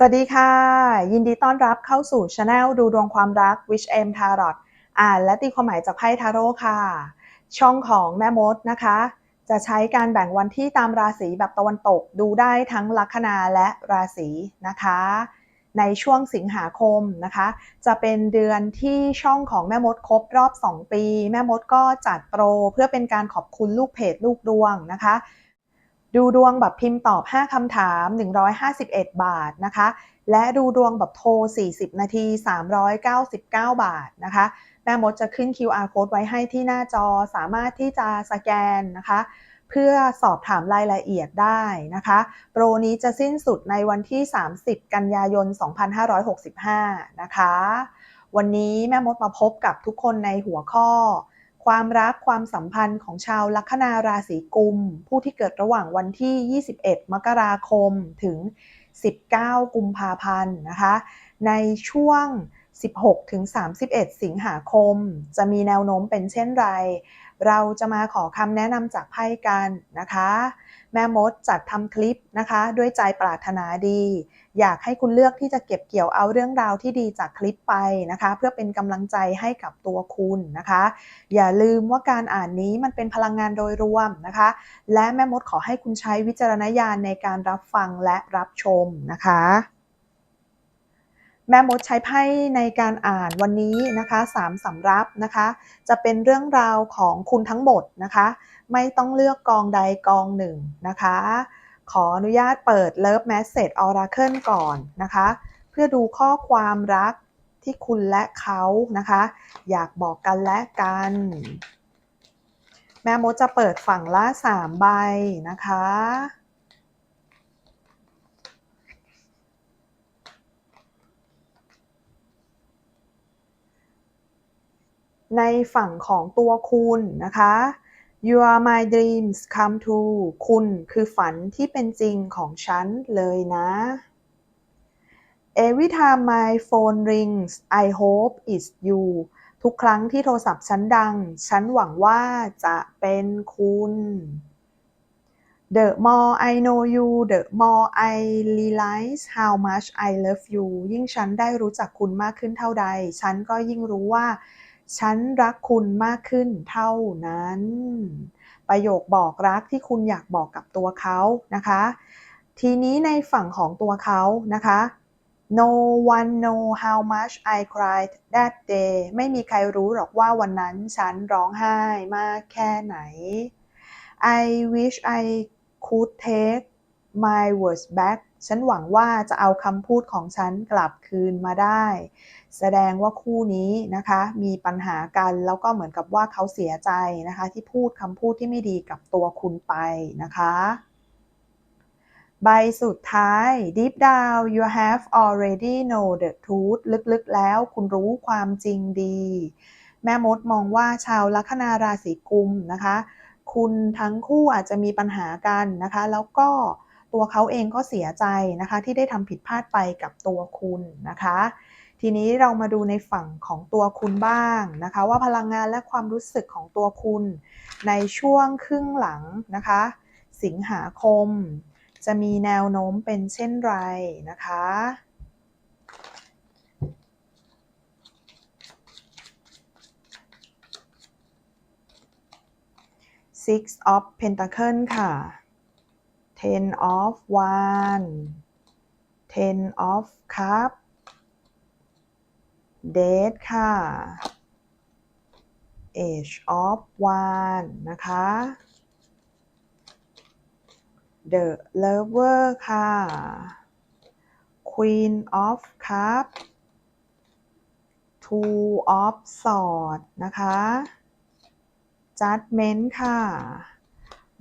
สวัสดีค่ะ ยินดีต้อนรับเข้าสู่ช anel ดูดวงความรัก Witch M Tarot อ่านและตีความหมายจากไพ่ทาโร่ค่ะ ช่องของแม่มดนะคะ จะใช้การแบ่งวันที่ตามราศีแบบตะวันตกดูได้ทั้งลัคนาและราศีนะคะ ในช่วงสิงหาคมนะคะ จะเป็นเดือนที่ช่องของแม่มดครบรอบ 2 ปี แม่มดก็จัดโปรเพื่อเป็นการขอบคุณลูกเพจลูกดวงนะคะ ดูดวงแบบพิมพ์ตอบ 5 คำถาม 151 บาทนะคะ และดูดวงแบบโทร 40 นาที 399 บาทนะคะ แม่มดจะขึ้น QR code ไว้ให้ที่หน้าจอ สามารถที่จะสแกนนะคะ เพื่อสอบถามรายละเอียดได้นะคะ โปรนี้จะสิ้นสุดในวันที่ 30 กันยายน 2565 นะคะ วันนี้แม่มดมาพบกับทุกคนในหัวข้อ ความรักความสัมพันธ์ของชาวลัคนาราศีกุม ผู้ที่เกิดระหว่างวันที่ 21 มกราคมถึง 19 กุมภาพันธ์นะคะ ในช่วง 16 ถึง 31 สิงหาคม จะมีแนวโน้มเป็นเช่นไร เราจะมาขอคำแนะนำจากไพ่กันนะคะ แม่มดจัดทำคลิปนะคะ ด้วยใจปรารถนาดี อยากให้คุณเลือกที่จะเก็บเกี่ยวเอาเรื่องราวที่ดีจากคลิปไปนะคะ เพื่อเป็นกำลังใจให้กับตัวคุณนะคะ อย่าลืมว่าการอ่านนี้มันเป็นพลังงานโดยรวมนะคะ และแม่มดขอให้คุณใช้วิจารณญาณในการรับฟังและรับชมนะคะแม่มดใช้ไพ่ในการอ่านวันนี้นะคะสามสำรับนะคะ จะเป็นเรื่องราวของคุณทั้งหมดนะคะ ไม่ต้องเลือกกองใดกองหนึ่งนะคะ ขออนุญาตเปิด Love Message Oracle ก่อนนะคะ เพื่อดูข้อความรักที่คุณและเขานะคะ อยากบอกกันและกัน แม่มดจะเปิดฝั่งละ3ใบนะคะในฝั่งของตัวคุณนะคะ You are my dreams come true คุณคือฝันที่เป็นจริงของฉันเลยนะ Every time my phone rings I hope it's you ทุกครั้งที่โทรศัพท์ฉันดัง ฉันหวังว่าจะเป็นคุณ The more I know you the more I realize how much I love you ยิ่งฉันได้รู้จักคุณมากขึ้นเท่าใด ฉันก็ยิ่งรู้ว่า ฉันรักคุณมากขึ้นเท่านั้น ประโยคบอกรักที่คุณอยากบอกกับตัวเขานะคะ ทีนี้ในฝั่งของตัวเขานะคะ No one know how much I cried that day ไม่มีใครรู้หรอกว่าวันนั้นฉันร้องไห้มากแค่ไหน I wish I could take my words back ฉันหวังว่าจะเอาคำพูดของฉันกลับคืนมาได้ แสดงว่าคู่นี้นะคะ มีปัญหากันแล้วก็เหมือนกับว่าเขาเสียใจนะคะ ที่พูดคำพูดที่ไม่ดีกับตัวคุณไปนะคะใบสุดท้าย deep down you have already know the truth ลึกๆ แล้วคุณรู้ความจริงดี แม่มดมองว่าชาวลัคนาราศีกุมนะคะ คุณทั้งคู่อาจจะมีปัญหากันนะคะ แล้วก็ ตัวเขาเองก็เสียใจนะคะ ที่ได้ทำผิดพลาดไปกับตัวคุณนะคะ ทีนี้เรามาดูในฝั่งของตัวคุณบ้างนะคะ ว่าพลังงานและความรู้สึกของตัวคุณ ในช่วงครึ่งหลังนะคะ สิงหาคม จะมีแนวโน้มเป็นเช่นไรนะคะ Six of Pentacle ค่ะ Ten of Wand Ten of Cup Date ค่ะ Age of Wand นะคะ The Lover ค่ะ Queen of Cup Two of sword นะคะ Judgment ค่ะ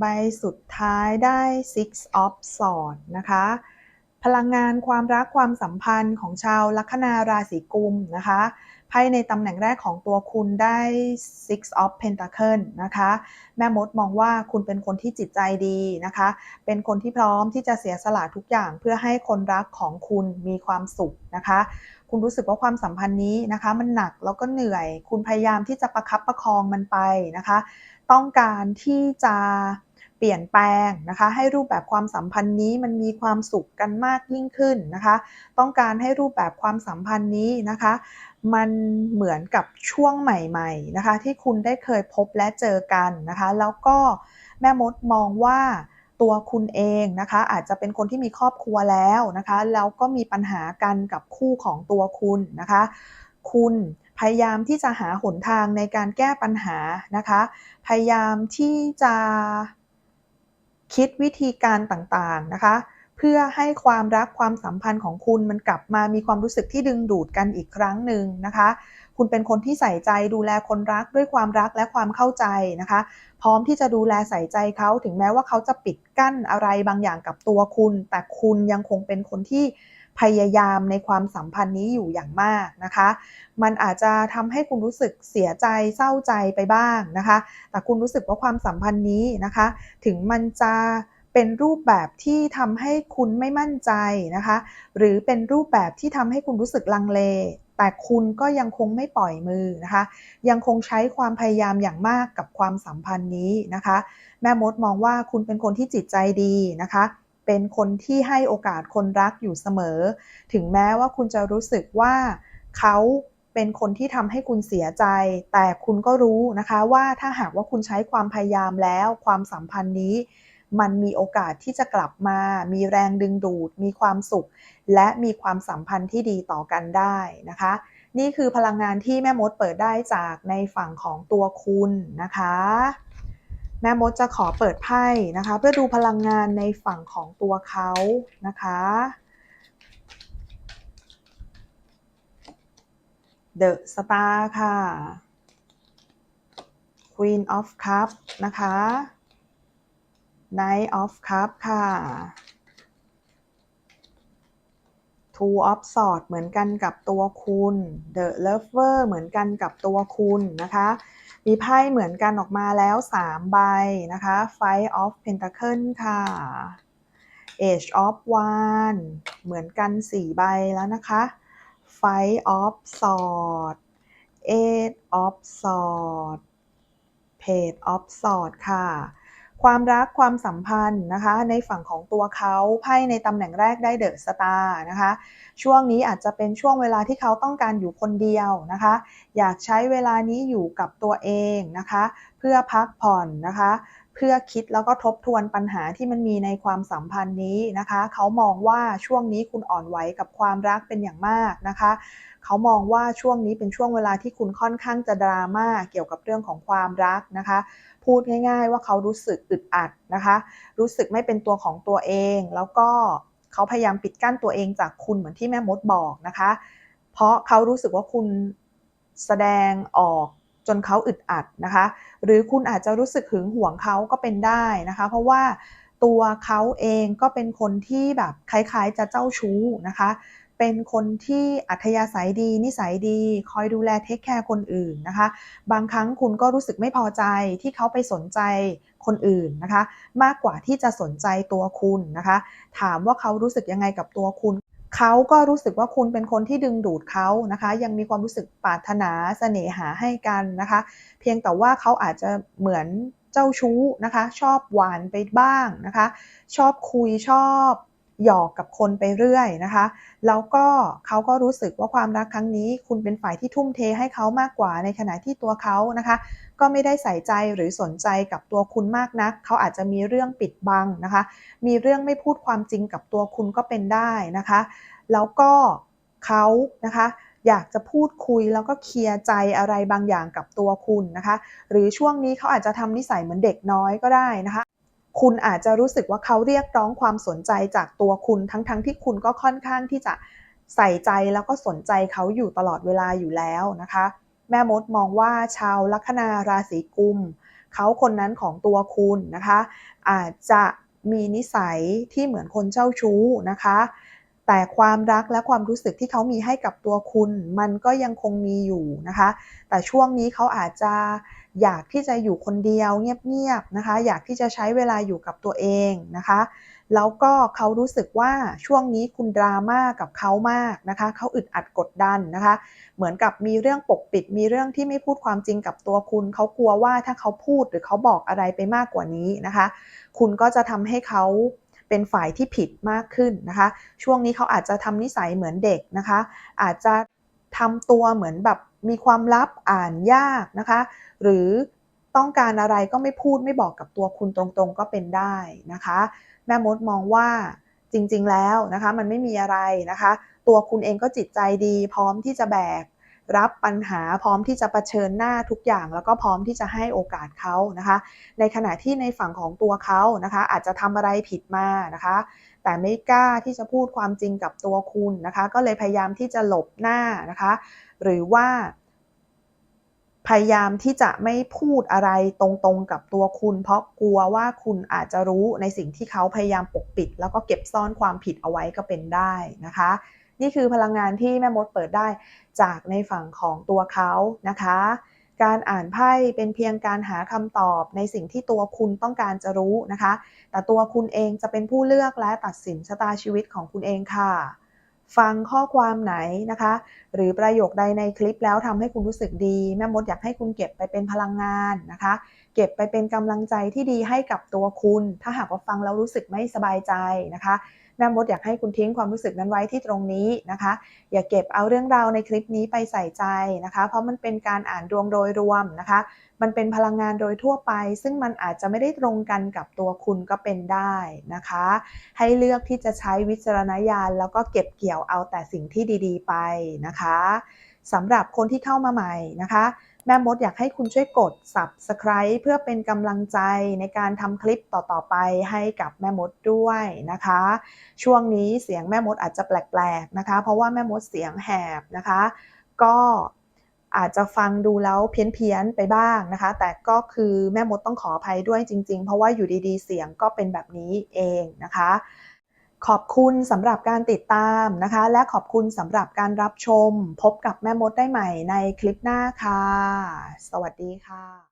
ใบสุดท้ายได้ Six of Swords นะคะ พลังงานความรักความสัมพันธ์ของชาวลัคนาราศีกุมนะคะไพ่ในตำแหน่งแรกของตัวคุณได้ Six of Pentacle นะคะ แม่มดมองว่าคุณเป็นคนที่จิตใจดีนะคะ เป็นคนที่พร้อมที่จะเสียสละทุกอย่างเพื่อให้คนรักของคุณมีความสุขนะคะ คุณรู้สึกว่าความสัมพันธ์นี้นะคะ มันหนักแล้วก็เหนื่อย คุณพยายามที่จะประคับประคองมันไปนะคะ ต้องการที่จะ เปลี่ยนแปลงนะคะ ให้รูปแบบความสัมพันธ์นี้มันมีความสุขกันมากยิ่งขึ้นนะคะ ต้องการให้รูปแบบความสัมพันธ์นี้นะคะ มันเหมือนกับช่วงใหม่ๆนะคะ ที่คุณได้เคยพบและเจอกันนะคะ แล้วก็แม่มดมองว่าตัวคุณเองนะคะ อาจจะเป็นคนที่มีครอบครัวแล้วนะคะ แล้วก็มีปัญหากันกับคู่ของตัวคุณนะคะ คุณพยายามที่จะหาหนทางในการแก้ปัญหานะคะ พยายามที่จะ คิดวิธีการต่างๆนะคะ เพื่อให้ความรักความสัมพันธ์ของคุณมันกลับมามีความรู้สึกที่ดึงดูดกันอีกครั้งหนึ่งนะคะ คุณเป็นคนที่ใส่ใจดูแลคนรักด้วยความรักและความเข้าใจนะคะ พร้อมที่จะดูแลใส่ใจเขาถึงแม้ว่าเขาจะปิดกั้นอะไรบางอย่างกับตัวคุณ แต่คุณยังคงเป็นคนที่ พยายามในความสัมพันธ์นี้อยู่อย่างมากนะคะ มันอาจจะทำให้คุณรู้สึกเสียใจเศร้าใจไปบ้างนะคะ แต่คุณรู้สึกว่าความสัมพันธ์นี้นะคะ ถึงมันจะเป็นรูปแบบที่ทำให้คุณไม่มั่นใจนะคะ หรือเป็นรูปแบบที่ทำให้คุณรู้สึกลังเล แต่คุณก็ยังคงไม่ปล่อยมือนะคะ ยังคงใช้ความพยายามอย่างมากกับความสัมพันธ์นี้นะคะ แม่มดมองว่าคุณเป็นคนที่จิตใจดีนะคะ เป็นคนที่ให้โอกาสคนรักอยู่เสมอ ถึงแม้ว่าคุณจะรู้สึกว่าเขาเป็นคนที่ทำให้คุณเสียใจ แต่คุณก็รู้นะคะว่าถ้าหากว่าคุณใช้ความพยายามแล้วความสัมพันธ์นี้ มันมีโอกาสที่จะกลับมา มีแรงดึงดูด มีความสุข และมีความสัมพันธ์ที่ดีต่อกันได้นะคะ นี่คือพลังงานที่แม่มดเปิดได้จากในฝั่งของตัวคุณนะคะ แม่มดจะขอเปิดไพ่นะคะ เพื่อดูพลังงานในฝั่งของตัวเขานะคะ The Star ค่ะ Queen of Cup นะคะ Knight of Cup ค่ะ Two of Swords เหมือนกันกับตัวคุณ The Lover เหมือนกันกับตัวคุณนะคะ มีไพ่เหมือนกันออกมาแล้ว 3 ใบนะคะ Five of Pentacle ค่ะ Age of One เหมือนกัน 4 ใบแล้วนะคะ Five of Swords Eight of Swords Page of Swords ค่ะ ความรักความสัมพันธ์นะคะ ในฝั่งของตัวเขาไพ่ในตำแหน่งแรกได้เดอะสตาร์นะคะ ช่วงนี้อาจจะเป็นช่วงเวลาที่เขาต้องการอยู่คนเดียวนะคะ อยากใช้เวลานี้อยู่กับตัวเองนะคะ เพื่อพักผ่อนนะคะ เพื่อคิดแล้วก็ทบทวนปัญหาที่มันมีในความสัมพันธ์นี้นะคะ เขามองว่าช่วงนี้คุณอ่อนไหวกับความรักเป็นอย่างมากนะคะ เขามองว่าช่วงนี้เป็นช่วงเวลาที่คุณค่อนข้างจะดราม่าเกี่ยวกับเรื่องของความรักนะคะ พูดง่าย ๆ ว่าเขารู้สึกอึดอัดนะคะ รู้สึกไม่เป็นตัวของตัวเอง แล้วก็เขาพยายามปิดกั้นตัวเองจากคุณเหมือนที่แม่มดบอกนะคะ เพราะเขารู้สึกว่าคุณแสดงออกจนเขาอึดอัดนะคะ หรือคุณอาจจะรู้สึกหึงหวงเขาก็เป็นได้นะคะ เพราะว่าตัวเขาเองก็เป็นคนที่แบบคล้ายๆจะเจ้าชู้นะคะ เป็นคนที่อัธยาศัยดี นิสัยดี คอยดูแลเทคแคร์คนอื่นนะคะ บางครั้งคุณก็รู้สึกไม่พอใจที่เขาไปสนใจคนอื่นนะคะ มากกว่าที่จะสนใจตัวคุณนะคะ ถามว่าเขารู้สึกยังไงกับตัวคุณเขาก็รู้สึกว่าคุณเป็นคนที่ดึงดูดเขานะคะ ยังมีความรู้สึกปรารถนาเสน่หาให้กันนะคะ เพียงแต่ว่าเขาอาจจะเหมือนเจ้าชู้นะคะ ชอบหวานไปบ้างนะคะ ชอบคุยชอบ หยอกกับคนไปเรื่อยนะคะ แล้วก็เขาก็รู้สึกว่าความรักครั้งนี้ คุณเป็นฝ่ายที่ทุ่มเทให้เขามากกว่าในขณะที่ตัวเขานะคะ ก็ไม่ได้ใส่ใจหรือสนใจกับตัวคุณมากนัก เขาอาจจะมีเรื่องปิดบังนะคะ มีเรื่องไม่พูดความจริงกับตัวคุณก็เป็นได้นะคะ แล้วก็เขานะคะอยากจะพูดคุยแล้วก็เคลียร์ใจอะไรบางอย่างกับตัวคุณนะคะ หรือช่วงนี้เขาอาจจะทำนิสัยเหมือนเด็กน้อยก็ได้นะคะ คุณอาจจะรู้สึกว่าเขาเรียกร้องความสนใจจากตัวคุณทั้งๆทที่คุณก็ค่อนข้างที่จะใส่ใจแล้วก็สนใจเขาอยู่ตลอดเวลาอยู่แล้วนะคะ แม่มดมองว่าชาวลัคนาราศีกุมเขาคนนั้นของตัวคุณนะคะ อาจจะมีนิสัยที่เหมือนคนเจ้าชู้นะคะ แต่ความรักและความรู้สึกที่เขามีให้กับตัวคุณ มันก็ยังคงมีอยู่นะคะ แต่ช่วงนี้เขาอาจจะอยากที่จะอยู่คนเดียวเงียบๆนะคะ อยากที่จะใช้เวลาอยู่กับตัวเองนะคะ แล้วก็เขารู้สึกว่าช่วงนี้คุณดราม่ากับเขามากนะคะ เขาอึดอัดกดดันนะคะ เหมือนกับมีเรื่องปกปิด มีเรื่องที่ไม่พูดความจริงกับตัวคุณ เขากลัวว่าถ้าเขาพูดหรือเขาบอกอะไรไปมากกว่านี้นะคะ คุณก็จะทำให้เขา เป็นฝ่ายที่ผิดมากขึ้นนะคะ ช่วงนี้เขาอาจจะทำนิสัยเหมือนเด็กนะคะ อาจจะทำตัวเหมือนแบบมีความลับอ่านยากนะคะ หรือต้องการอะไรก็ไม่พูดไม่บอกกับตัวคุณตรงๆก็เป็นได้นะคะ แม่มดมองว่าจริงๆแล้วนะคะ มันไม่มีอะไรนะคะ ตัวคุณเองก็จิตใจดี พร้อมที่จะแบก รับปัญหาพร้อมที่จะะเผชิญหน้าทุกอย่างแล้วก็พร้อมที่จะให้โอกาสเขานะคะ ในขณะที่ในฝั่งของตัวเขานะคะ อาจจะทำอะไรผิดมานะคะ แต่ไม่กล้าที่จะพูดความจริงกับตัวคุณนะคะ ก็เลยพยายามที่จะหลบหน้านะคะ หรือว่า พยายามที่จะไม่พูดอะไรตรงๆกับตัวคุณ เพราะกลัวว่าคุณอาจจะรู้ในสิ่งที่เขาพยายามปกปิด แล้วก็เก็บซ่อนความผิดเอาไว้ก็เป็นได้นะคะ นี่คือพลังงานที่แม่มดเปิดได้จากในฝั่งของตัวเขานะคะ การอ่านไพ่เป็นเพียงการหาคำตอบในสิ่งที่ตัวคุณต้องการจะรู้นะคะ แต่ตัวคุณเองจะเป็นผู้เลือกและตัดสินชะตาชีวิตของคุณเองค่ะ ฟังข้อความไหนนะคะ หรือประโยคใดในคลิปแล้วทำให้คุณรู้สึกดี แม่มดอยากให้คุณเก็บไปเป็นพลังงานนะคะ เก็บไปเป็นกำลังใจที่ดีให้กับตัวคุณ ถ้าหากว่าฟังแล้วรู้สึกไม่สบายใจนะคะ แม่มดอยากให้คุณทิ้งความรู้สึกนั้นไว้ที่ตรงนี้นะคะ อย่าเก็บเอาเรื่องราวในคลิปนี้ไปใส่ใจนะคะ เพราะมันเป็นการอ่านดวงโดยรวมนะคะ มันเป็นพลังงานโดยทั่วไป ซึ่งมันอาจจะไม่ได้ตรงกันกับตัวคุณก็เป็นได้นะคะ ให้เลือกที่จะใช้วิจารณญาณแล้วก็เก็บเกี่ยวเอาแต่สิ่งที่ดี ๆ ไปนะคะสำหรับคนที่เข้ามาใหม่นะคะ แม่มดอยากให้คุณช่วยกด subscribe เพื่อเป็นกำลังใจในการทำคลิปต่อๆไปให้กับแม่มดด้วยนะคะ ช่วงนี้เสียงแม่มดอาจจะแปลกๆนะคะ เพราะว่าแม่มดเสียงแหบนะคะ ก็อาจจะฟังดูแล้วเพี้ยนๆไปบ้างนะคะ แต่ก็คือแม่มดต้องขออภัยด้วยจริง ๆ เพราะว่าอยู่ดีๆ เสียงก็เป็นแบบนี้เองนะคะ ขอบคุณสำหรับการติดตามนะคะ และขอบคุณสำหรับการรับชม พบกับแม่มดได้ใหม่ในคลิปหน้าค่ะ สวัสดีค่ะ